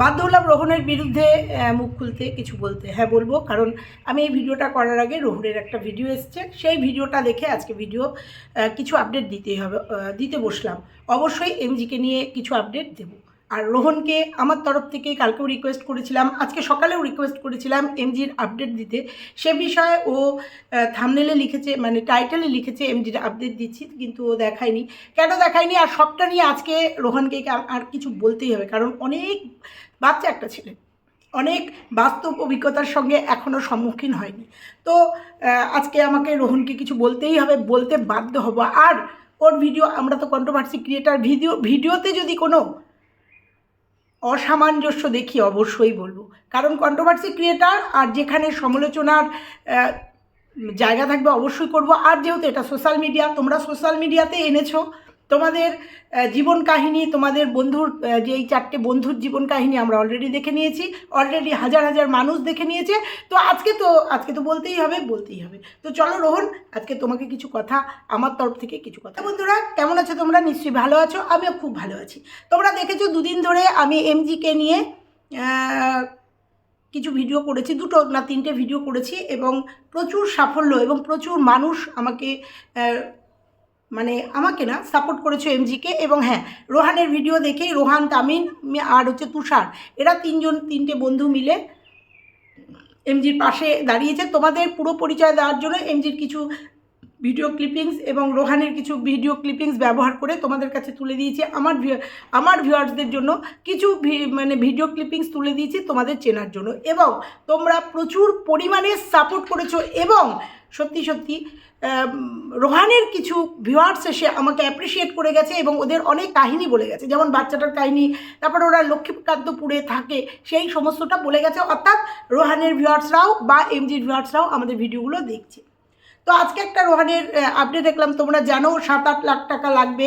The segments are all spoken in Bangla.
বাধ্য হলাম রোহনের বিরুদ্ধে মুখ খুলতে কিছু বলতে। হ্যাঁ বলব। কারণ আমি এই ভিডিওটা করার আগে রোহনের একটা ভিডিও এসছে। সেই ভিডিওটা দেখে আজকে ভিডিও কিছু আপডেট দিতেই হবে দিতে বসলাম। অবশ্যই এমজিকে নিয়ে কিছু আপডেট দেবো। আর রোহনকে আমার তরফ থেকে কালকেও রিকোয়েস্ট করেছিলাম, আজকে সকালেও রিকোয়েস্ট করেছিলাম এমজির আপডেট দিতে। সে বিষয়ে ও থামনেলে লিখেছে মানে টাইটেলে লিখেছে এমজির আপডেট দিচ্ছি, কিন্তু ও দেখায়নি। কেন দেখায়নি? আর সবটা নিয়ে আজকে রোহনকে আর- কিছু বলতেই হবে, কারণ অনেক বাচ্চা একটা ছেলে। অনেক বাস্তব অভিজ্ঞতার সঙ্গে এখনও সম্মুখীন হয়নি। তো আজকে আমাকে রোহনকে কিছু বলতেই হবে, বলতে বাধ্য হব। আর ওর ভিডিও আমরা তো কন্ট্রোভার্সি ক্রিয়েটার ভিডিও ভিডিওতে যদি কোনো অসামঞ্জস্য দেখি অবশ্যই বলব। কারণ কন্ট্রোভার্সি ক্রিয়েটার আর যেখানে সমালোচনার জায়গা থাকবে অবশ্যই করব। আর যেহেতু এটা সোশ্যাল মিডিয়া তোমরা সোশ্যাল মিডিয়াতে এনেছো তোমাদের জীবন কাহিনী, তোমাদের বন্ধুর যে এই চারটে বন্ধুর জীবন কাহিনী আমরা অলরেডি দেখে নিয়েছি অলরেডি হাজার হাজার মানুষ দেখে নিয়েছে। তো আজকে তো আজকে তো বলতেই হবে বলতেই হবে। তো চলো রোহন, আজকে তোমাকে কিছু কথা, আমার তরফ থেকে কিছু কথা। বন্ধুরা, কেমন আছো তোমরা? নিশ্চয়ই ভালো আছো, আমিও খুব ভালো আছি। তোমরা দেখেছ দুদিন ধরে আমি এমজিকে নিয়ে কিছু ভিডিও করেছি, দুটো না তিনটে ভিডিও করেছি এবং প্রচুর সাফল্য এবং প্রচুর মানুষ আমাকে মানে আমাকে না সাপোর্ট করেছ এমজিকে এবং হ্যাঁ রোহানের ভিডিও দেখেই রোহান তামিন আর হচ্ছে তুষার, এরা তিনজন, তিনটে বন্ধু মিলে এমজির পাশে দাঁড়িয়েছে। তোমাদের পুরো পরিচয় দেওয়ার জন্য এমজির কিছু ভিডিও ক্লিপিংস এবং রোহানের কিছু ভিডিও ক্লিপিংস ব্যবহার করে তোমাদের কাছে তুলে দিয়েছি। আমার আমার ভিউয়ার্সদের জন্য কিছু মানে ভিডিও ক্লিপিংস তুলে দিয়েছি তোমাদের চেনার জন্য। এবং তোমরা প্রচুর পরিমাণে সাপোর্ট করেছ এবং সত্যি সত্যি রোহানের কিছু ভিউয়ার্স এসে আমাকে অ্যাপ্রিসিয়েট করে গেছে এবং ওদের অনেক কাহিনী বলে গেছে। যেমন বাচ্চাটার কাহিনী, তারপর ওরা লক্ষ্মীকান্তপুরে থাকে, সেই সমস্তটা বলে গেছে। অর্থাৎ রোহানের ভিউয়ার্সরাও বা এমজির ভিউয়ার্সরাও আমাদের ভিডিওগুলো দেখছে। তো আজকে একটা রোহানের আপডেট দেখলাম। তোমরা জানো সাত আট লাখ টাকা লাগবে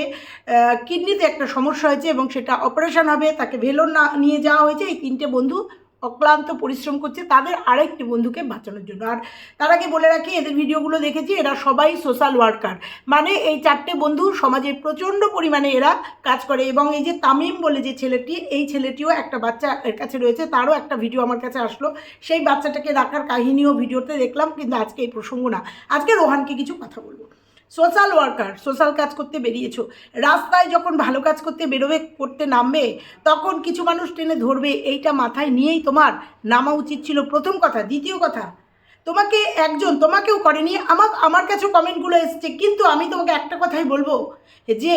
কিডনিতে একটা সমস্যা হয়েছে এবং সেটা অপারেশন হবে, তাকে ভেলোর না, নিয়ে যাওয়া হয়েছে। এই তিনটে বন্ধু অক্লান্ত পরিশ্রম করছে তাদের আরেকটি বন্ধুকে বাঁচানোর জন্য। আর তার আগে বলে রাখি, এদের ভিডিওগুলো দেখেছি, এরা সবাই সোশ্যাল ওয়ার্কার মানে এই চারটে বন্ধু সমাজে প্রচণ্ড পরিমাণে এরা কাজ করে এবং এই যে তামিম বলে যে ছেলেটি, এই ছেলেটিও একটা বাচ্চা এর কাছে রয়েছে, তারও একটা ভিডিও আমার কাছে আসলো। সেই বাচ্চাটাকে রাখার কাহিনীও ভিডিওতে দেখলাম, কিন্তু আজকে এই প্রসঙ্গ না। আজকে রোহানকে কিছু কথা বলব। সোশ্যাল ওয়ার্কার, সোশ্যাল কাজ করতে বেরিয়েছো। রাস্তায় যখন ভালো কাজ করতে বেরোবে, করতে নামবে, তখন কিছু মানুষ টেনে ধরবে, এইটা মাথায় নিয়েই তোমার নামা উচিত ছিল। প্রথম কথা। দ্বিতীয় কথা, তোমাকে একজন তোমাকেও করেনি। আমার আমার কাছেও কমেন্টগুলো এসছে, কিন্তু আমি তোমাকে একটা কথাই বলব যে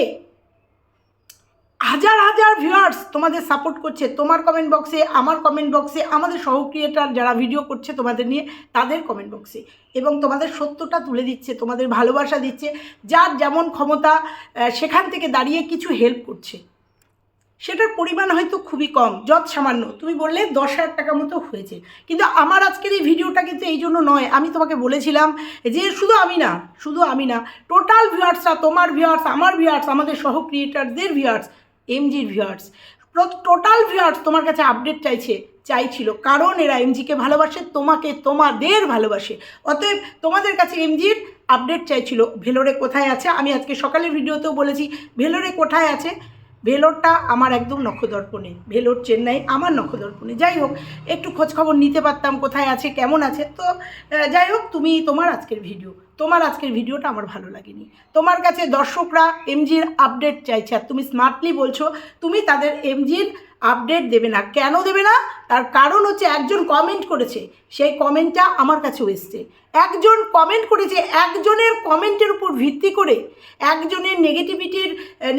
হাজার হাজার ভিউয়ার্স তোমাদের সাপোর্ট করছে, তোমার কমেন্ট বক্সে আমার কমেন্ট বক্সে আমাদের সহ ক্রিয়েটার যারা ভিডিও করছে তোমাদের নিয়ে, তাদের কমেন্ট বক্সে এবং তোমাদের সত্যটা তুলে দিচ্ছে, তোমাদের ভালোবাসা দিচ্ছে, যার যেমন ক্ষমতা সেখান থেকে দাঁড়িয়ে কিছু হেল্প করছে। সেটার পরিমাণ হয়তো খুবই কম যৎ সামান্য। তুমি বললে দশ হাজার টাকা মতো হয়েছে। কিন্তু আমার আজকের এই ভিডিওটা কিন্তু এই জন্য নয়, আমি তোমাকে বলেছিলাম যে শুধু আমি না, শুধু আমি না টোটাল ভিউয়ার্সরা তোমার ভিউয়ার্স আমার ভিউয়ার্স আমাদের সহ ক্রিয়েটারদের ভিউয়ার্স এমজির ভিউয়ার্স টোটাল ভিউয়ার্স তোমার কাছে আপডেট চাইছে, চাইছিল। কারণ এরা এমজিকে ভালোবাসে, তোমাকে তোমাদের ভালোবাসে। অতএব তোমাদের কাছে এমজির আপডেট চাইছিল। ভেলোরে কোথায় আছে? আমি আজকে সকালের ভিডিওতেও বলেছি, ভেলোরে কোথায় আছে? ভেলোরটা আমার একদম নখদর্পণে ভেলোর চেন্নাই আমার নখদর্পণে যাই হোক, একটু খোঁজ খবর নিতে পারতাম কোথায় আছে, কেমন আছে। তো যাই হোক, তুমি তোমার আজকের ভিডিও, তোমার আজকের ভিডিওটা আমার ভালো লাগেনি। তোমার কাছে দর্শকরা এমজির আপডেট চাইছে, আর তুমি স্মার্টলি বলছো, তুমি তাদের এমজির আপডেট দেবে না। কেন দেবে না? তার কারণ হচ্ছে একজন কমেন্ট করেছে। সেই কমেন্টটা আমার কাছেও এসছে। একজন কমেন্ট করেছে একজনের কমেন্টের উপর ভিত্তি করে, একজনের নেগেটিভিটির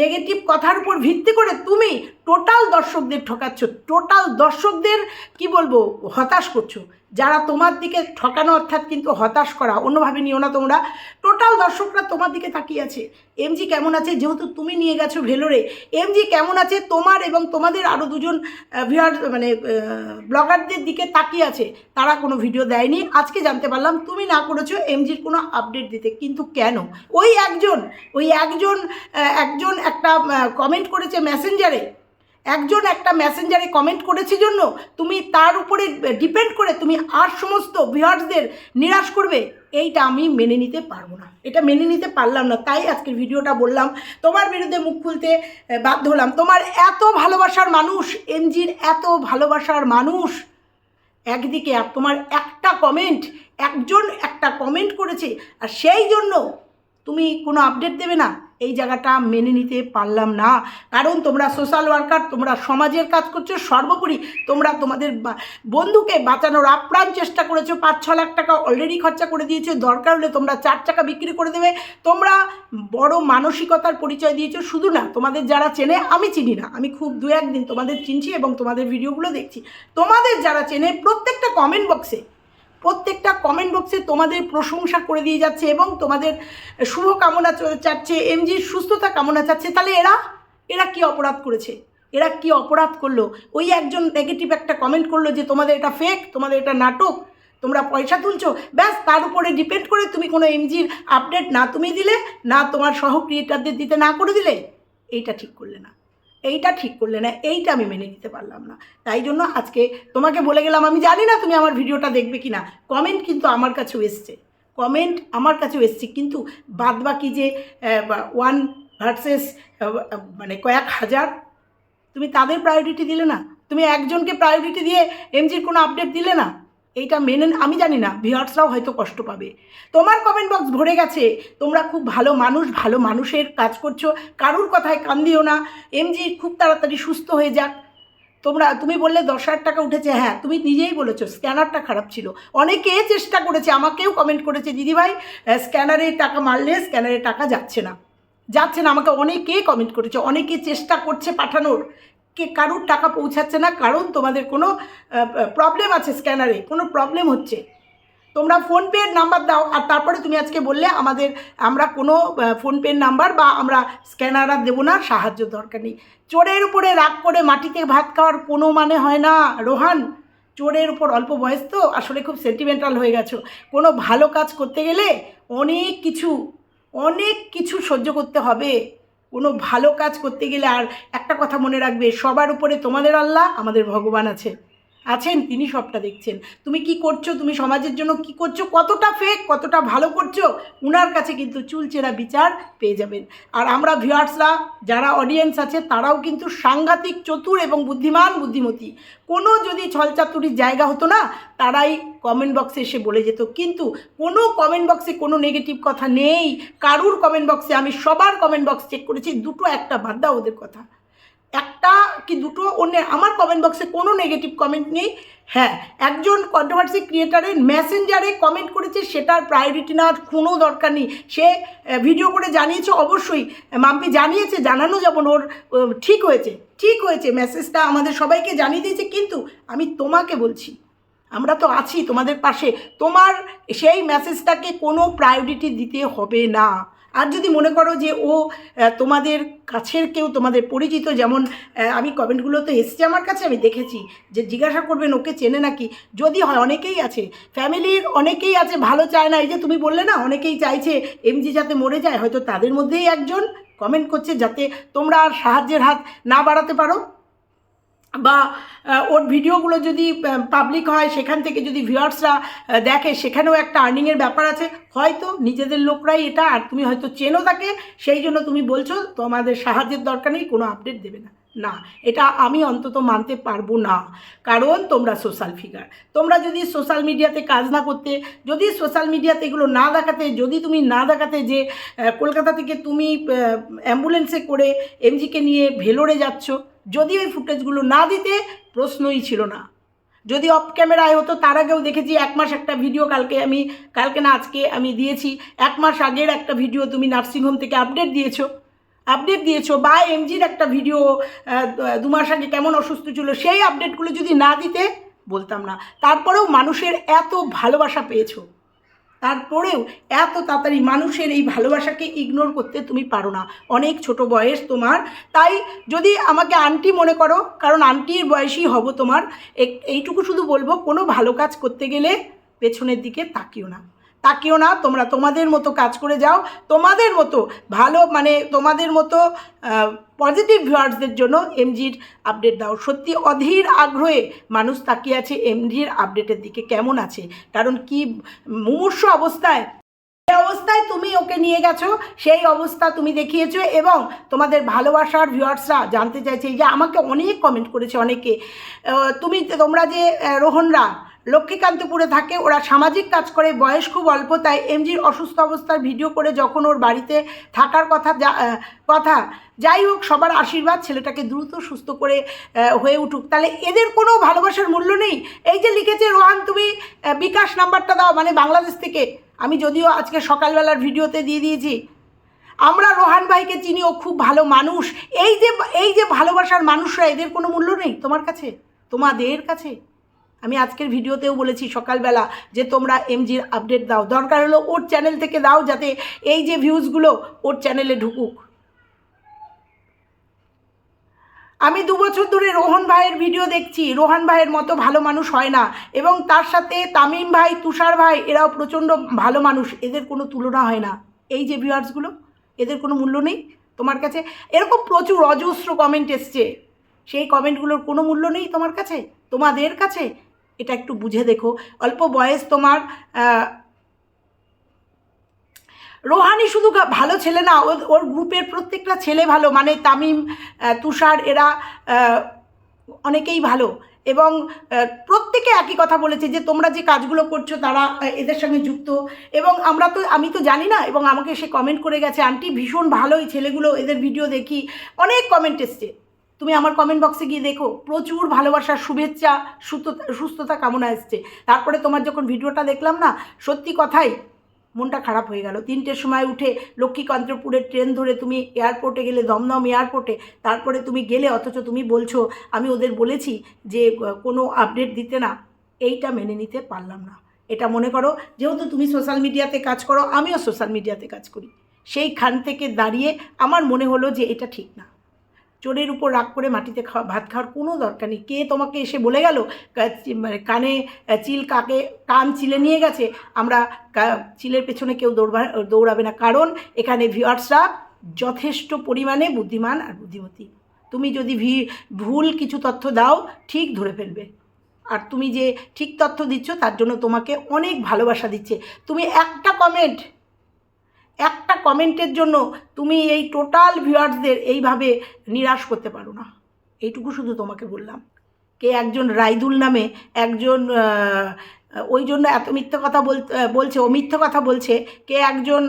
নেগেটিভ কথার উপর ভিত্তি করে তুমি টোটাল দর্শকদের ঠকাচ্ছ। টোটাল দর্শকদের কি বলব? হতাশ করছ। যারা তোমার দিকে ঠকানো অর্থাৎ কিন্তু হতাশ করা, অন্যভাবে নিও না তোমরা। টোটাল দর্শকরা তোমার দিকে তাকিয়ে আছে। এমজি কেমন আছে? যেহেতু তুমি নিয়ে গেছো ভেলোরে। এমজি কেমন আছে? তোমার এবং তোমাদের আরও দুজন ভিউয়ার মানে ব্লগারদের দিকে তাকিয়ে আছে। তারা কোনো ভিডিও দেয়নি। আজকে জানতে পারলাম তুমি না করেছ এমজির কোনো আপডেট দিতে, কিন্তু কেন? ওই একজন ওই একজন একজন একটা কমেন্ট করেছে মেসেঞ্জারে একজন একটা মেসেঞ্জারে কমেন্ট করেছে জন্য তুমি তার উপরে ডিপেন্ড করে তুমি আর সমস্ত ভিউয়ার্সদের নিরাশ করবে। এইটা আমি মেনে নিতে পারব না। এটা মেনে নিতে পারলাম না, তাই আজকের ভিডিওটা বললাম। তোমার বিরুদ্ধে মুখ খুলতে বাধ্য হলাম। তোমার এত ভালোবাসার মানুষ, এমজির এত ভালোবাসার মানুষ। একদিকে তোমার একটা কমেন্ট একজন একটা কমেন্ট করেছে, আর সেই জন্য তুমি কোনো আপডেট দেবে না। এই জায়গাটা মেনে নিতে পারলাম না। কারণ তোমরা সোশ্যাল ওয়ার্কার তোমরা সমাজের কাজ করছ সর্বোপরি। তোমরা তোমাদের বন্ধুকে বাঁচানোর আপ্রাণ চেষ্টা করেছ। পাঁচ, ছ লাখ টাকা অলরেডি খরচা করে দিয়েছ। দরকার হলে তোমরা চার টাকা বিক্রি করে দেবে। তোমরা বড় মানসিকতার পরিচয় দিয়েছ। শুধু না, তোমাদের যারা চেনে, আমি চিনি না। আমি খুব দু একদিন তোমাদের চিনছি এবং তোমাদের ভিডিওগুলো দেখছি। তোমাদের যারা চেনে, প্রত্যেকটা কমেন্ট বক্সে প্রত্যেকটা কমেন্ট বক্সে তোমাদের প্রশংসা করে দিয়ে যাচ্ছে এবং তোমাদের শুভ কামনা চাচ্ছে। এমজির সুস্থতা কামনা চাচ্ছে। তাহলে এরা এরা কি অপরাধ করেছে? এরা কি অপরাধ করল? ওই একজন নেগেটিভ একটা কমেন্ট করল যে, তোমাদের এটা ফেক তোমাদের এটা নাটক, তোমরা পয়সা তুলছো। ব্যাস, তার উপরে ডিপেন্ড করে তুমি কোনো এমজির আপডেট না তুমি দিলে, না তোমার সহ ক্রিয়েটারদের দিতে না করে দিলে, এইটা ঠিক করলে না। এইটা ঠিক করলে না, এইটা আমি মেনে নিতে পারলাম না। তাই জন্য আজকে তোমাকে বলে গেলাম, আমি জানি না তুমি আমার ভিডিওটা দেখবে কি না কমেন্ট কিন্তু আমার কাছেও এসছে। কমেন্ট আমার কাছেও এসছে, কিন্তু বাদ বাকি যে ওয়ান ভার্সেস মানে কয়েক হাজার, তুমি তাদের প্রায়োরিটি দিলে না? তুমি একজনকে প্রায়োরিটি দিয়ে এমজির কোনো আপডেট দিলে না? এইটা মেনে আমি জানি না ভিউয়ার্সরাও হয়তো কষ্ট পাবে। তোমার কমেন্ট বক্স ভরে গেছে, তোমরা খুব ভালো মানুষ, ভালো মানুষের কাজ করছ, কারুর কথায় কান দিও না। এমজি খুব তাড়াতাড়ি সুস্থ হয়ে যাক। তোমরা, তুমি বললে দশ হাজার টাকা উঠেছে হ্যাঁ তুমি নিজেই বলেছ, স্ক্যানারটা খারাপ ছিল। অনেকে চেষ্টা করেছে, আমাকেও কমেন্ট করেছে, দিদিভাই স্ক্যানারে টাকা মারলে স্ক্যানারে টাকা যাচ্ছে না। যাচ্ছে না, আমাকে অনেকে কমেন্ট করেছে, অনেকে চেষ্টা করছে পাঠানোর। কে কারুর টাকা পৌঁছাচ্ছে না, কারণ তোমাদের কোনো প্রবলেম আছে স্ক্যানারে কোনো প্রবলেম হচ্ছে। তোমরা ফোনপের নাম্বার দাও, আর তারপরে তুমি আজকে বললে আমাদের, আমরা কোনো ফোনপের নাম্বার বা আমরা স্ক্যানার আর দেবো না, সাহায্য দরকার নেই। চোরের উপরে রাগ করে মাটিতে ভাত খাওয়ার কোনো মানে হয় না, রোহান। চোরের উপর অল্প বয়স তো, আসলে খুব সেন্টিমেন্টাল হয়ে গেছো। কোনো ভালো কাজ করতে গেলে অনেক কিছু অনেক কিছু সহ্য করতে হবে। কোনো ভালো কাজ করতে গেলে আর একটা কথা মনে রাখবে, সবার উপরে তোমাদের আল্লাহ, আমাদের ভগবান আছে। আছেন, তিনি সবটা দেখছেন। তুমি কি করছ? তুমি সমাজের জন্য কি করছ? কতটা ফেক কতটা ভালো করছ? উনার কাছে কিন্তু চুলচেরা বিচার পেয়ে যাবেন। আর আমরা ভিউয়ার্সরা যারা অডিয়েন্স আছে, তারাও কিন্তু সাংঘাতিক, চতুর এবং বুদ্ধিমান বুদ্ধিমতী। কোনো যদি ছলচাতুরির জায়গা হতো না, তারাই কমেন্ট বক্সে এসে বলে যেত। কিন্তু কোনো কমেন্ট বক্সে কোনো নেগেটিভ কথা নেই। কারুর কমেন্ট বক্সে আমি সবার কমেন্ট বক্স চেক করেছি, দুটো একটা বাদ দাও ওদের কথা। একটা কি দুটো অন্য, আমার কমেন্ট বক্সে কোনো নেগেটিভ কমেন্ট নেই। হ্যাঁ একজন কন্ট্রোভার্সি ক্রিয়েটারের মেসেঞ্জারে কমেন্ট করেছে, সেটার প্রায়োরিটি নেওয়ার কোনো দরকার নেই। সে ভিডিও করে জানিয়েছে, অবশ্যই। মাম্পি জানিয়েছে, জানানো যেমন ওর ঠিক হয়েছে ঠিক হয়েছে। মেসেজটা আমাদের সবাইকে জানিয়ে দিয়েছে, কিন্তু আমি তোমাকে বলছি, আমরা তো আছি তোমাদের পাশে। তোমার সেই মেসেজটাকে কোনো প্রায়োরিটি দিতে হবে না। আর যদি মনে করো যে ও তোমাদের কাছের কেউ, তোমাদের পরিচিত, যেমন আমি কমেন্টগুলো তো এসছে আমার কাছে, আমি দেখেছি যে জিজ্ঞাসা করবেন, ওকে চেনে নাকি? যদি হয়, অনেকেই আছে। ফ্যামিলির অনেকেই আছে, ভালো চায় না, এই যে তুমি বললে না, অনেকেই চাইছে এমজি যাতে মরে যায়, হয়তো তাদের মধ্যেই একজন কমেন্ট করছে যাতে তোমরা আর সাহায্যের হাত না বাড়াতে পারো। বা ওর ভিডিওগুলো যদি পাবলিক হয়, সেখান থেকে যদি ভিউয়ার্সরা দেখে, সেখানেও একটা আর্নিংয়ের ব্যাপার আছে। হয়তো নিজেদের লোকরাই এটা, আর তুমি হয়তো চেনো তাকে, সেই জন্য তুমি বলছো, তোমাদের সাহায্যের দরকার নেই, কোনো আপডেট দেবে না। না, এটা আমি অন্তত মানতে পারব না। কারণ তোমরা সোশ্যাল ফিগার তোমরা যদি সোশ্যাল মিডিয়াতে কাজ না করতে, যদি সোশ্যাল মিডিয়াতে এগুলো না দেখাতে, যদি তুমি না দেখাতে যে কলকাতা থেকে তুমি অ্যাম্বুলেন্সে করে এমজিকে নিয়ে ভেলোরে যাচ্ছ যদি ওই ফুটেজগুলো না দিতে প্রশ্নই ছিল না। যদি অফ ক্যামেরায় হতো, তার আগেও দেখেছি এক মাস একটা ভিডিও কালকে আমি, কালকে না আজকে আমি দিয়েছি। এক মাস আগের একটা ভিডিও তুমি নার্সিংহোম থেকে আপডেট দিয়েছ। আপডেট দিয়েছ বা এমজির একটা ভিডিও দু মাস আগে কেমন অসুস্থ ছিল, সেই আপডেটগুলো যদি না দিতে, বলতাম না। তারপরেও মানুষের এত ভালোবাসা পেয়েছ। তারপরেও এত তাড়াতাড়ি মানুষের এই ভালোবাসাকে ইগনোর করতে তুমি পারো না। অনেক ছোট বয়স তোমার। তাই যদি আমাকে আন্টি মনে করো, কারণ আন্টির বয়সই হব তোমার এইটুকু শুধু বলব, কোনো ভালো কাজ করতে গেলে পেছনের দিকে তাকিও না। তাকিও না, তোমরা তোমাদের মতো কাজ করে যাও। তোমাদের মতো ভালো মানে তোমাদের মতো পজিটিভ ভিউয়ার্সদের জন্য এমজির আপডেট দাও। সত্যি অধীর আগ্রহে মানুষ তাকিয়ে আছে এমজির আপডেটের দিকে, কেমন আছে? কারণ কি মুমূর্ষ অবস্থায় অবস্থায় তুমি ওকে নিয়ে গেছো, সেই অবস্থা তুমি দেখিয়েছো এবং তোমাদের ভালোবাসার ভিউয়ার্সরা জানতে চাইছে। যে আমাকে অনেক কমেন্ট করেছে অনেকে। তুমি তোমরা যে রোহনরা লক্ষ্মীকান্তপুরে থাকে। ওরা সামাজিক কাজ করে, বয়স খুব অল্প, তাই এমজির অসুস্থ অবস্থার ভিডিও করে যখন ওর বাড়িতে থাকার কথা কথা, যাই হোক, সবার আশীর্বাদ, ছেলেটাকে দ্রুত সুস্থ করে হয়ে উঠুক। তাহলে এদের কোনো ভালোবাসার মূল্য নেই? এই যে লিখেছে রোহান, তুমি বিকাশ নাম্বারটা দাও মানে বাংলাদেশ থেকে। আমি যদিও আজকে সকালবেলার ভিডিওতে দিয়ে দিয়েছি। আমরা রোহান ভাইকে চিনি, ও খুব ভালো মানুষ। এই যে এই যে ভালোবাসার মানুষরা, এদের কোনো মূল্য নেই তোমার কাছে? তোমাদের কাছে? আমি আজকের ভিডিওতেও বলেছি সকালবেলা যে তোমরা এমজির আপডেট দাও। দরকার হলো ওর চ্যানেল থেকে দাও যাতে এই যে ভিউজগুলো ওর চ্যানেলে ঢুকুক। আমি দু বছর ধরে রোহন ভাইয়ের ভিডিও দেখছি। রোহান ভাইয়ের মতো ভালো মানুষ হয় না। এবং তার সাথে তামিম ভাই, তুষার ভাই, এরাও প্রচণ্ড ভালো মানুষ। এদের কোনো তুলনা হয় না। এই যে ভিউয়ার্সগুলো এদের কোনো মূল্য নেই তোমার কাছে? এরকম প্রচুর অজস্র কমেন্ট এসছে। সেই কমেন্টগুলোর কোনো মূল্য নেই তোমার কাছে? তোমাদের কাছে? এটা একটু বুঝে দেখো। অল্প বয়স তোমার রোহানি শুধু ভালো ছেলে না, ওর- ওর গ্রুপের প্রত্যেকটা ছেলে ভালো মানে তামিম তুষার, এরা অনেকেই ভালো। এবং প্রত্যেকে একই কথা বলেছে যে তোমরা যে কাজগুলো করছ তারা এদের সঙ্গে যুক্ত। এবং আমরা তো, আমি তো জানি না, এবং আমাকে সে কমেন্ট করে গেছে, আন্টি ভীষণ ভালো এই ছেলেগুলো, এদের ভিডিও দেখি। অনেক কমেন্ট এসছে। তুমি আমার কমেন্ট বক্সে গিয়ে দেখো, প্রচুর ভালোবাসার শুভেচ্ছা, সুস্থতা সুস্থতা কামনা এসছে। তারপরে তোমার যখন ভিডিওটা দেখলাম না, সত্যি কথাই মনটা খারাপ হয়ে গেল। তিনটের সময় উঠে লক্ষ্মীকান্তপুরের ট্রেন ধরে তুমি এয়ারপোর্টে গেলে, দমদম এয়ারপোর্টে তারপরে তুমি গেলে, অথচ তুমি বলছো, আমি ওদের বলেছি যে, কোনো আপডেট দিতে না। এইটা মেনে নিতে পারলাম না। এটা মনে করো, যেহেতু তুমি সোশ্যাল মিডিয়াতে কাজ করো, আমিও সোশ্যাল মিডিয়াতে কাজ করি। সেইখান থেকে দাঁড়িয়ে আমার মনে হলো যে এটা ঠিক না। চোরের উপর রাগ করে মাটিতে খাওয়া, ভাত খাওয়ার কোনো দরকার নেই। কে তোমাকে এসে বলে গেল মানে কানে চিল কাকে, কান চিলে নিয়ে গেছে? আমরা চিলের পেছনে কেউ দৌড়বা, দৌড়াবে না। কারণ এখানে ভিউয়ার্সরা যথেষ্ট পরিমাণে বুদ্ধিমান আর বুদ্ধিমতী। তুমি যদি ভি, ভুল কিছু তথ্য দাও, ঠিক ধরে ফেলবে। আর তুমি যে ঠিক তথ্য দিচ্ছ, তার জন্য তোমাকে অনেক ভালোবাসা দিচ্ছে। তুমি একটা কমেন্ট একটা কমেন্টের জন্য তুমি এই টোটাল ভিউয়ার্সদের এইভাবে নিরাশ করতে পারো না। এইটুকু শুধু তোমাকে বললাম। কে একজন রাইদুল নামে একজন ওই জন্য এত মিথ্যে কথা বল বলছে, ও মিথ্যে কথা বলছে, কে একজন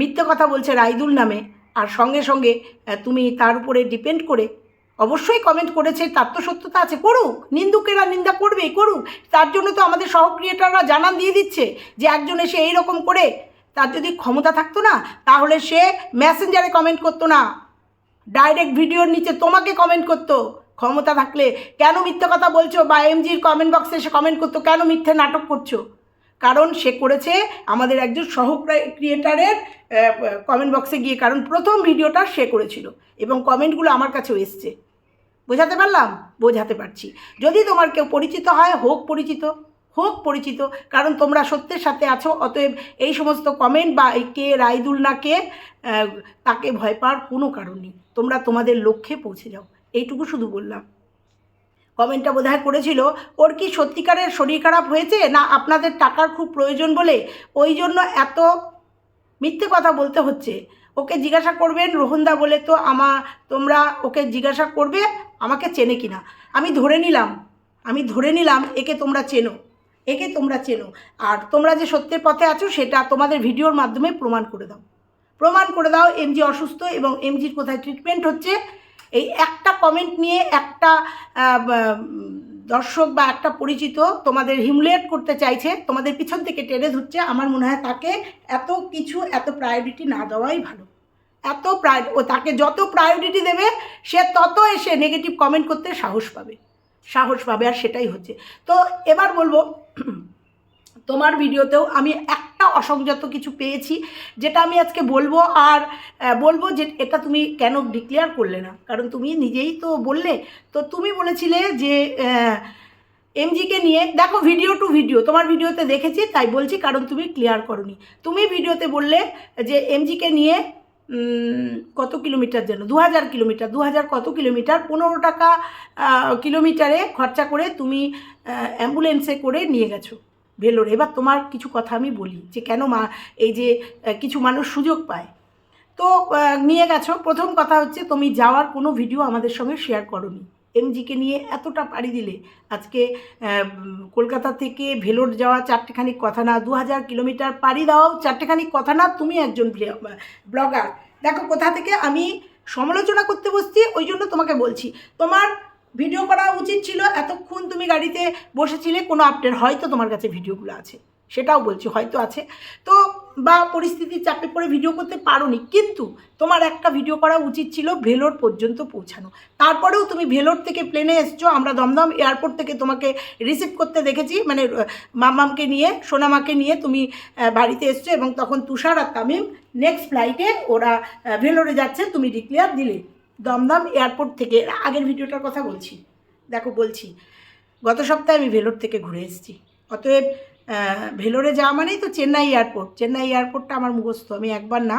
মিথ্যে কথা বলছে রাইদুল নামে, আর সঙ্গে সঙ্গে তুমি তার উপরে ডিপেন্ড করে অবশ্যই কমেন্ট করেছে, তার তো সত্যতা আছে, করুক, নিন্দুকেরা নিন্দা করবেই, করুক। তার জন্য তো আমাদের সহ ক্রিয়েটাররা জানান দিয়ে দিচ্ছে যে একজন এসে এইরকম করে তার যদি ক্ষমতা থাকতো না, তাহলে সে মেসেঞ্জারে কমেন্ট করতো না। ডাইরেক্ট ভিডিওর নিচে তোমাকে কমেন্ট করতো। ক্ষমতা থাকলে কেন মিথ্যে কথা বলছো বা এমজির কমেন্ট বক্সে এসে কমেন্ট করতো, কেন মিথ্যে নাটক করছ? কারণ সে করেছে আমাদের একজন সহ ক্রিয়েটারের কমেন্ট বক্সে গিয়ে, কারণ প্রথম ভিডিওটা সে করেছিল এবং কমেন্টগুলো আমার কাছেও এসছে। বোঝাতে পারলাম? বোঝাতে পারছি। যদি তোমার কেউ পরিচিত হয়, হোক পরিচিত। হোক পরিচিত, কারণ তোমরা সত্যের সাথে আছো, অতএব এই সমস্ত কমেন্ট বা এই কে রায়দুল না কে তাকে ভয় পাওয়ার কোনো কারণ নেই। তোমরা তোমাদের লক্ষ্যে পৌঁছে যাও। এইটুকু শুধু বললাম। কমেন্টটা বোধহয় করেছিল, ওর কি সত্যিকারের শরীর খারাপ হয়েছে না আপনাদের টাকার খুব প্রয়োজন বলে? ওই জন্য এত মিথ্যে কথা বলতে হচ্ছে। ওকে জিজ্ঞাসা করবেন রোহনদা বলে তো আমা, তোমরা ওকে জিজ্ঞাসা করবে আমাকে চেনে কিনা। আমি ধরে নিলাম, আমি ধরে নিলাম একে তোমরা চেনো। একে তোমরা চেনো। আর তোমরা যে সত্যের পথে আছো, সেটা তোমাদের ভিডিওর মাধ্যমে প্রমাণ করে দাও। প্রমাণ করে দাও এমজি অসুস্থ এবং এমজির কোথায় ট্রিটমেন্ট হচ্ছে। এই একটা কমেন্ট নিয়ে একটা দর্শক বা একটা পরিচিত তোমাদের হিমুলেট করতে চাইছে, তোমাদের পিছন থেকে টেনে ধরছে, আমার মনে হয় তাকে এত কিছু, এত প্রায়োরিটি না দেওয়াই ভালো। এত প্রায় ও তাকে যত প্রায়োরিটি দেবে, সে তত এসে নেগেটিভ কমেন্ট করতে সাহস পাবে। সাহস পাবে আর সেটাই হচ্ছে। তো এবার বলব, তোমার ভিডিওতেও আমি একটা অসংযত কিছু পেয়েছি, যেটা আমি আজকে বলব আর বলব যে এটা তুমি কেন ডিক্লেয়ার করলে না? কারণ তুমি নিজেই তো বললে, তো তুমি বলেছিলে যে এমজিকে নিয়ে, দেখো ভিডিও টু ভিডিও তোমার ভিডিওতে দেখেছি, তাই বলছি কারণ তুমি ক্লিয়ার করনি। তুমি ভিডিওতে বললে যে এমজিকে নিয়ে কত কিলোমিটার যেন? দু হাজার কিলোমিটার, দু হাজার কত কিলোমিটার? পনেরো টাকা কিলোমিটারে খরচা করে তুমি অ্যাম্বুলেন্সে করে নিয়ে গেছো ভেলোর। এবার তোমার কিছু কথা আমি বলি, যে কেন মা, এই যে কিছু মানুষ সুযোগ পায়। তো নিয়ে গেছো। প্রথম কথা হচ্ছে, তুমি যাওয়ার কোনো ভিডিও আমাদের সঙ্গে শেয়ার করনি। এমজিকে নিয়ে এতটা পাড়ি দিলে। আজকে কলকাতা থেকে ভেলোর যাওয়া চারটেখানি কথা না দু হাজার কিলোমিটার পাড়ি দাও চারটেখানি কথা না, তুমি একজন ব্লগার। দেখো কোথা থেকে আমি সমালোচনা করতে বসছি, ওই জন্য তোমাকে বলছি। তোমার ভিডিও করা উচিত ছিল এতক্ষণ তুমি গাড়িতে বসেছিলে, কোনো আপডেট হয়তো তোমার কাছে ভিডিওগুলো আছে। সেটাও বলছি, হয়তো আছে। তো বা পরিস্থিতির চাপে পড়ে ভিডিও করতে পারোনি, কিন্তু তোমার একটা ভিডিও করা উচিত ছিল ভেলোর পর্যন্ত পৌঁছানো। তারপরেও তুমি ভেলোর থেকে প্লেনে এসছো, আমরা দমদম এয়ারপোর্ট থেকে তোমাকে রিসিভ করতে দেখেছি মানে মামামকে নিয়ে, সোনামাকে নিয়ে তুমি বাড়িতে এসছো এবং তখন তুষার আর তামিম নেক্সট ফ্লাইটে ওরা ভেলোরে যাচ্ছে, তুমি ডিক্লেয়ার দিলে। দমদম এয়ারপোর্ট থেকে, আগের ভিডিওটার কথা বলছি, দেখো বলছি, গত সপ্তাহে আমি ভেলোর থেকে ঘুরে এসেছি। অতএব ভেলোরে যাওয়া মানেই তো চেন্নাই এয়ারপোর্ট চেন্নাই এয়ারপোর্টটা আমার মুখস্থ। আমি একবার না,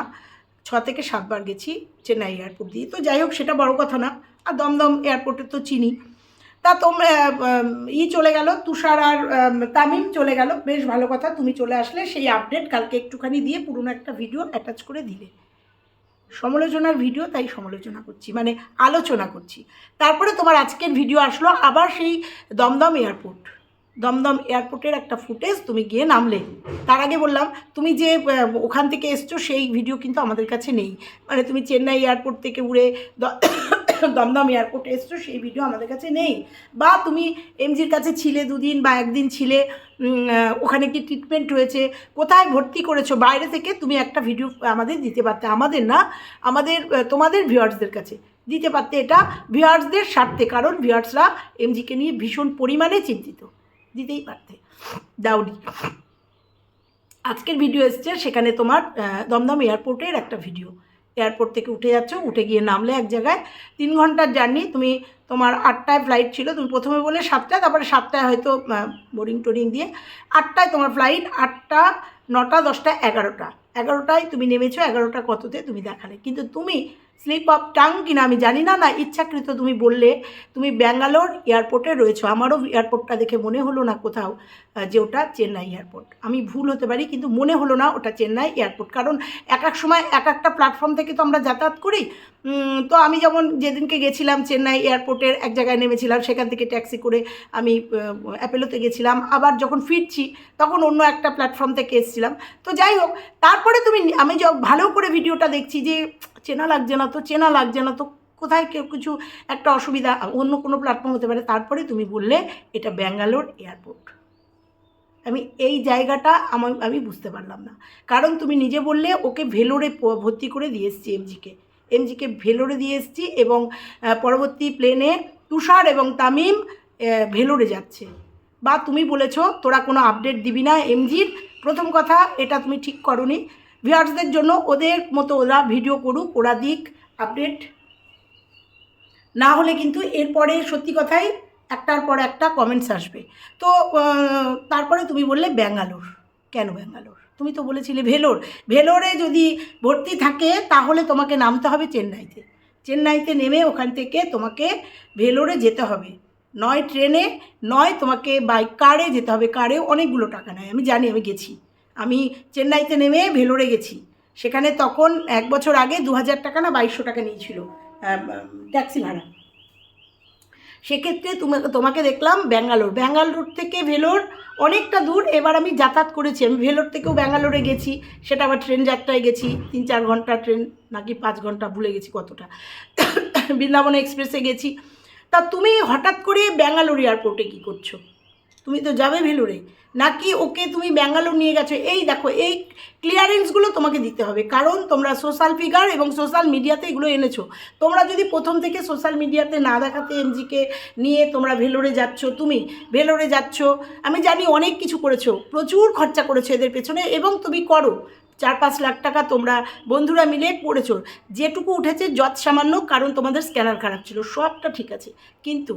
ছ থেকে সাতবার গেছি চেন্নাই এয়ারপোর্ট দিয়ে। তো যাই হোক, সেটা বড় কথা না, আর দমদম এয়ারপোর্টে তো চিনি। তা তোমরা ই চলে গেল, তুষার আর তামিম চলে গেল। বেশ ভালো কথা, তুমি চলে আসলে সেই আপডেট কালকে একটুখানি দিয়ে পুরনো একটা ভিডিও অ্যাটাচ করে দিলে। সমালোচনার ভিডিও তাই সমালোচনা করছি মানে আলোচনা করছি। তারপরে তোমার আজকের ভিডিও আসলো আবার সেই দমদম এয়ারপোর্ট দমদম এয়ারপোর্টের একটা ফুটেজ তুমি গিয়ে নামলে। তার আগে বললাম, তুমি যে ওখান থেকে এসছো সেই ভিডিও কিন্তু আমাদের কাছে নেই। মানে তুমি চেন্নাই এয়ারপোর্ট থেকে উড়ে দমদম এয়ারপোর্টে এসছো সেই ভিডিও আমাদের কাছে নেই। বা তুমি এমজির কাছে ছিলে, দুদিন বা একদিন ছিলে ওখানে কি ট্রিটমেন্ট হয়েছে, কোথায় ভর্তি করেছ, বাইরে থেকে তুমি একটা ভিডিও আমাদের দিতে পারতে, আমাদের না, আমাদের তোমাদের ভিউয়ার্সদের কাছে দিতে পারতে। এটা ভিউয়ার্সদের স্বার্থে, কারণ ভিউয়ার্সরা এমজিকে নিয়ে ভীষণ পরিমাণে চিন্তিত। দিতেই পারতে। দাউডি আজকের ভিডিও এসছে, সেখানে তোমার দমদম এয়ারপোর্টের একটা ভিডিও। এয়ারপোর্ট থেকে উঠে যাচ্ছ, উঠে গিয়ে নামলে এক জায়গায় তিন ঘণ্টার জার্নি। তুমি, তোমার আটটায় ফ্লাইট ছিল, তুমি প্রথমে বলে সাতটায় তারপরে সাতটায় হয়তো বোরিং টোরিং দিয়ে আটটায় তোমার ফ্লাইট আটটা, নটা, দশটা, এগারোটা। এগারোটায় তুমি নেমেছো, এগারোটা কততে তুমি দেখালে। কিন্তু তুমি স্লিপ অফ টাং কিনা আমি জানি না না, ইচ্ছাকৃত তুমি বললে, তুমি ব্যাঙ্গালোর এয়ারপোর্টে রয়েছো। আমারও এয়ারপোর্টটা দেখে মনে হলো না কোথাও যে ওটা চেন্নাই এয়ারপোর্ট। আমি ভুল হতে পারি, কিন্তু মনে হলো না ওটা চেন্নাই এয়ারপোর্ট। কারণ এক এক সময় এক একটা প্ল্যাটফর্ম থেকে তো আমরা যাতায়াত করি। তো আমি যেমন যেদিনকে গেছিলাম চেন্নাই এয়ারপোর্টের এক জায়গায় নেমেছিলাম, সেখান থেকে ট্যাক্সি করে আমি অ্যাপেলোতে গেছিলাম। আবার যখন ফিরছি, তখন অন্য একটা প্ল্যাটফর্ম থেকে এসেছিলাম। তো যাই হোক, তারপরে তুমি, আমি ভালো করে ভিডিওটা দেখছি যে চেনা লাগছে না তো, চেনা লাগছে না তো, কোথায় কেউ কিছু একটা অসুবিধা, অন্য কোনো প্ল্যাটফর্ম হতে পারে, তারপরে তুমি বললে এটা ব্যাঙ্গালোর এয়ারপোর্ট আমি এই জায়গাটা আমার, আমি বুঝতে পারলাম না। কারণ তুমি নিজে বললে ওকে ভেলোরে ভর্তি করে দিয়ে এসছি এমজিকে এমজিকে ভেলোরে দিয়ে এসছি এবং পরবর্তী প্লেনে তুষার এবং তামিম ভেলোরে যাচ্ছে। বা তুমি বলেছ, তোরা কোনো আপডেট দিবি না এমজির প্রথম কথা, এটা তুমি ঠিক করনি। ভিউয়ার্সদের জন্য ওদের মতো ওরা ভিডিও করুক, ওরা দিক আপডেট না হলে কিন্তু এরপরে সত্যি কথাই একটার পর একটা কমেন্টস আসবে। তো তারপরে তুমি বললে ব্যাঙ্গালোর। কেন ব্যাঙ্গালোর? তুমি তো বলেছিলে ভেলোর। ভেলোরে যদি ভর্তি থাকে, তাহলে তোমাকে নামতে হবে চেন্নাইতে। চেন্নাইতে নেমে ওখান থেকে তোমাকে ভেলোরে যেতে হবে। নয় ট্রেনে নয় তোমাকে বাইক কারে যেতে হবে। কারেও অনেকগুলো টাকা নেয়। আমি জানি, আমি গেছি। আমি চেন্নাইতে নেমে ভেলোরে গেছি। সেখানে তখন এক বছর আগে দু হাজার টাকা না বাইশশো টাকা নিয়েছিল ট্যাক্সি ভাড়া। সেক্ষেত্রে তুমি, তোমাকে দেখলাম ব্যাঙ্গালোর। ব্যাঙ্গালোর থেকে ভেলোর অনেকটা দূর। এবার আমি যাতায়াত করেছি। আমি ভেলোর থেকেও ব্যাঙ্গালোরে গেছি। সেটা আবার ট্রেন যাত্রায় গেছি। তিন চার ঘণ্টা ট্রেন, নাকি পাঁচ ঘণ্টা, ভুলে গেছি কতটা। বৃন্দাবন এক্সপ্রেসে গেছি। তা তুমি হঠাৎ করে ব্যাঙ্গালোর এয়ারপোর্টে কী করছ? তুমি তো যাবে ভেলোরে। নাকি ওকে তুমি ব্যাঙ্গালোর নিয়ে গেছো? এই দেখো, এই ক্লিয়ারেন্সগুলো তোমাকে দিতে হবে। কারণ তোমরা সোশ্যাল ফিগার এবং সোশ্যাল মিডিয়াতে এগুলো এনেছো। তোমরা যদি প্রথম থেকে সোশ্যাল মিডিয়াতে না দেখাতে এমজিকে নিয়ে তোমরা ভেলোরে যাচ্ছ, তুমি ভেলোরে যাচ্ছ, আমি জানি অনেক কিছু করেছ, প্রচুর খরচা করেছ এদের পেছনে এবং তুমি করো। চার পাঁচ লাখ টাকা তোমরা বন্ধুরা মিলে করেছ। যেটুকু উঠেছে যৎ সামান্য কারণ তোমাদের স্ক্যানার খারাপ ছিল, সবটা ঠিক আছে। কিন্তু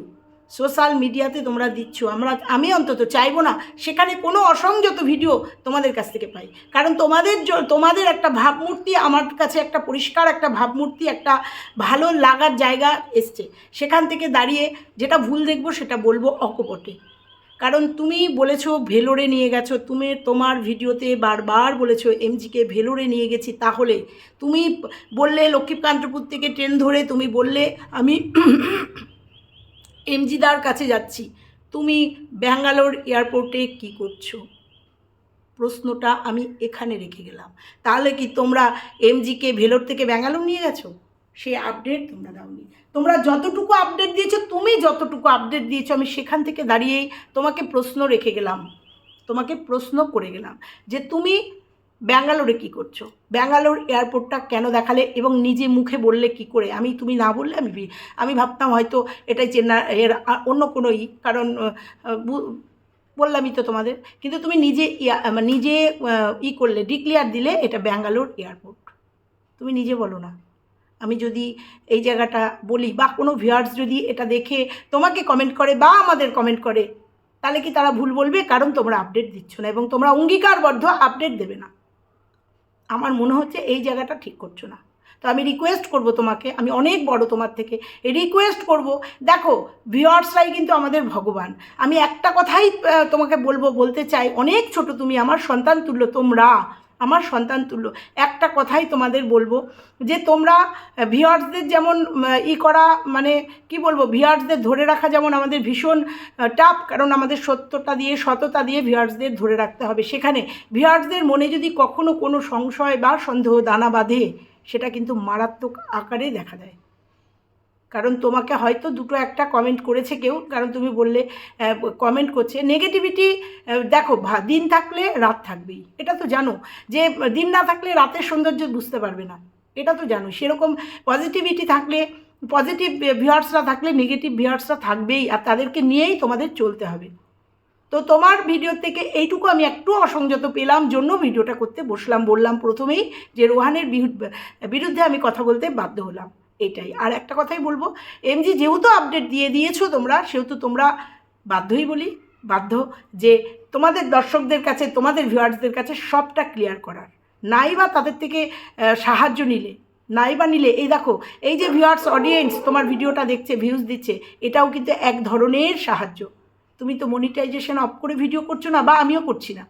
সোশ্যাল মিডিয়াতে তোমরা দিচ্ছ, আমরা, আমি অন্তত চাইব না, সেখানে কোনো অসংযত ভিডিও তোমাদের কাছ থেকে পাই। কারণ তোমাদের তোমাদের একটা ভাবমূর্তি, আমার কাছে একটা পরিষ্কার একটা ভাবমূর্তি, একটা ভালো লাগার জায়গা এসছে। সেখান থেকে দাঁড়িয়ে যেটা ভুল দেখব, সেটা বলব অকপটে। কারণ তুমি বলেছ ভেলোরে নিয়ে গেছো, তুমি তোমার ভিডিওতে বারবার বলেছ এমজিকে ভেলোরে নিয়ে গেছি, তাহলে তুমি বললে লক্ষ্মীকান্তপুর থেকে ট্রেন ধরে, তুমি বললে আমি এমজিদার কাছে যাচ্ছি। তুমি ব্যাঙ্গালোর এয়ারপোর্টে কি করছ? প্রশ্নটা আমি এখানে রেখে গেলাম। তাহলে কি তোমরা এমজিকে ভেলোর থেকে ব্যাঙ্গালোর নিয়ে গেছো? সেই আপডেট তোমরা দাওনি। তোমরা যতটুকু আপডেট দিয়েছ, তুমি যতটুকু আপডেট দিয়েছ, আমি সেখান থেকে দাঁড়িয়েই তোমাকে প্রশ্ন রেখে গেলাম। তোমাকে প্রশ্ন করে গেলাম যে তুমি ব্যাঙ্গালোরে কি করছ? ব্যাঙ্গালোর এয়ারপোর্টটা কেন দেখালে এবং নিজে মুখে বললে কি করে? আমি তুমি না বললে আমি আমি ভাবতাম হয়তো এটাই চেন্নাই এর অন্য কোনো ই কারণ বললামই তো তোমাদের। কিন্তু তুমি নিজে আহ, নিজে ই করলে ডিক্লেয়ার দিলে এটা ব্যাঙ্গালোর এয়ারপোর্ট। তুমি নিজে বলো না। আমি যদি এই জায়গাটা বলি বা কোনো ভিউয়ার্স যদি এটা দেখে তোমাকে কমেন্ট করে বা আমাদের কমেন্ট করে তাহলে কি তারা ভুল বলবে? কারণ তোমরা আপডেট দিচ্ছ না এবং তোমরা অঙ্গীকারবদ্ধ আপডেট দেবে না। আমার মনে হচ্ছে এই জায়গাটা ঠিক করছ না। তো আমি রিকোয়েস্ট করব তোমাকে, আমি অনেক বড় তোমার থেকে রিকোয়েস্ট করব। দেখো ভিওয়ার্সরাই কিন্তু আমাদের ভগবান। আমি একটা কথাই তোমাকে বলব, বলতে চাই, অনেক ছোট তুমি, আমার সন্তান তুল্য, তোমরা। আমার সন্তান তুল্য। একটা কথাই তোমাদের বলব, যে তোমরা ভিওয়ার্সদের যেমন ই করা মানে কি বলব ভিওয়ার্সদের ধরে রাখা যেমন আমাদের ভীষণ টাফ কারণ আমাদের সত্যটা দিয়ে, সততা দিয়ে ভিওয়ার্সদের ধরে রাখতে হবে। সেখানে ভিওয়ার্সদের মনে যদি কখনো কোনো সংশয় বা সন্দেহ দানা বাঁধে, সেটা কিন্তু মারাত্মক আকারে দেখা দেয়। কারণ তোমাকে হয়তো দুটো একটা কমেন্ট করেছে কেউ, কারণ তুমি বললে কমেন্ট করছে। নেগেটিভিটি দেখো দিন থাকলে রাত থাকবেই। এটা তো জানো, যে দিন না থাকলে রাতের সৌন্দর্য বুঝতে পারবে না। এটা তো জানো, সেরকম পজিটিভিটি থাকলে পজিটিভ ভিউয়ার্সরা থাকলে নেগেটিভ ভিউয়ার্সরা থাকবেই, আর তাদেরকে নিয়েই তোমাদের চলতে হবে। তো তোমার ভিডিও থেকে এইটুকু আমি একটু অসংযত পেলাম, জন্য ভিডিওটা করতে বসলাম, বললাম প্রথমেই যে রোহানের বিরু- বিরুদ্ধে আমি কথা বলতে বাধ্য হলাম। এটাই। আর একটা কথাই বলব এমজি যেহেতু আপডেট দিয়ে দিয়েছ তোমরা, সেহেতু তোমরা বাধ্যই বলি, বাধ্য যে তোমাদের দর্শকদের কাছে, তোমাদের ভিউয়ার্সদের কাছে সবটা ক্লিয়ার করার। নাই বা তাদের থেকে সাহায্য নিলে, নাই বা নিলে, এই দেখো, এই যে ভিউয়ার্স অডিয়েন্স তোমার ভিডিওটা দেখছে ভিউজ দিচ্ছে, এটাও কিন্তু এক ধরনের সাহায্য। তুমি তো মনিটাইজেশন অফ করে ভিডিও করছ না, বা আমিও করছি না।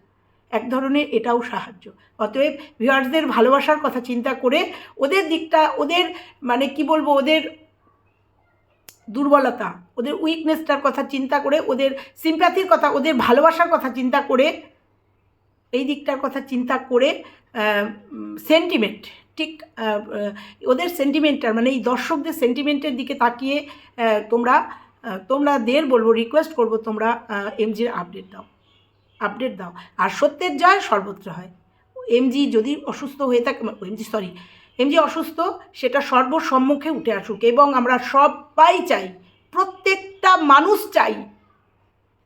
এক ধরনের এটাও সাহায্য। অতএব ভিউয়ার্সদের ভালোবাসার কথা চিন্তা করে ওদের দিকটা, ওদের মানে কি বলব, ওদের দুর্বলতা, ওদের উইকনেসটার কথা চিন্তা করে, ওদের সিম্প্যাথির কথা, ওদের ভালোবাসার কথা চিন্তা করে, এই দিকটার কথা চিন্তা করে সেন্টিমেন্ট ঠিক ওদের সেন্টিমেন্টটার মানে এই দর্শকদের সেন্টিমেন্টের দিকে তাকিয়ে তোমরা তোমরা দের বলব রিকোয়েস্ট করব তোমরা এমজির আপডেট দাও। আপডেট দাও। আর সত্যের জয় সর্বত্র হয়। এমজি যদি অসুস্থ হয়ে থাকে এমজি সরি এমজি অসুস্থ, সেটা সর্বসম্মুখে উঠে আসুক এবং আমরা সবাই চাই, প্রত্যেকটা মানুষ চাই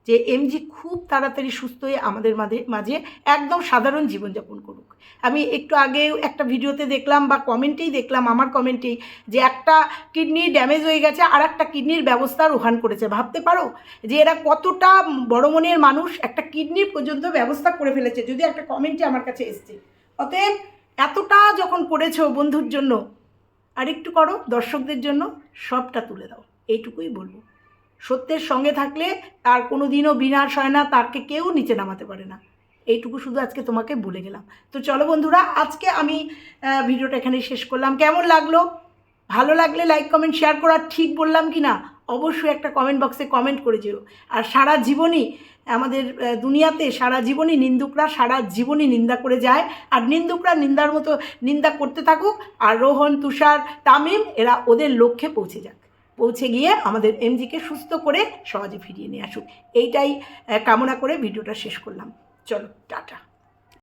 যে এমজি খুব তাড়াতাড়ি সুস্থ হয়ে আমাদের মাঝে মাঝে একদম সাধারণ জীবনযাপন করুক। আমি একটু আগে একটা ভিডিওতে দেখলাম বা কমেন্টেই দেখলাম, আমার কমেন্টেই, যে একটা কিডনি ড্যামেজ হয়ে গেছে, আর একটা কিডনির ব্যবস্থা রোহান করেছে। ভাবতে পারো যে এরা কতটা বড় মনের মানুষ, একটা কিডনির পর্যন্ত ব্যবস্থা করে ফেলেছে, যদি একটা কমেন্টে আমার কাছে এসছে। অতএব এতটা যখন করেছ বন্ধুর জন্য আর একটু করো, দর্শকদের জন্য সবটা তুলে দাও। এইটুকুই বলব। সত্যের সঙ্গে থাকলে তার কোনো দিনও বিনাশ হয় না, তারকে কেউ নিচে নামাতে পারে না। এইটুকু শুধু আজকে তোমাকে বলে গেলাম। তো চলো বন্ধুরা, আজকে আমি ভিডিওটা এখানে শেষ করলাম। কেমন লাগল? ভালো লাগলে লাইক কমেন্ট শেয়ার করা ঠিক বললাম কি না অবশ্যই একটা কমেন্ট বক্সে কমেন্ট করে যেও। আর সারা জীবনই আমাদের দুনিয়াতে সারা জীবনই নিন্দুকরা, সারা জীবনই নিন্দা করে যায়। আর নিন্দুকরা নিন্দার মতো নিন্দা করতে থাকুক, আর রোহন, তুষার, তামিম, এরা ওদের লক্ষ্যে পৌঁছে যাক। পৌঁছে গিয়ে আমাদের এমজিকে সুস্থ করে সহজে ফিরিয়ে নিয়ে আসুক। এইটাই কামনা করে ভিডিওটা শেষ করলাম। চলো, টাটা।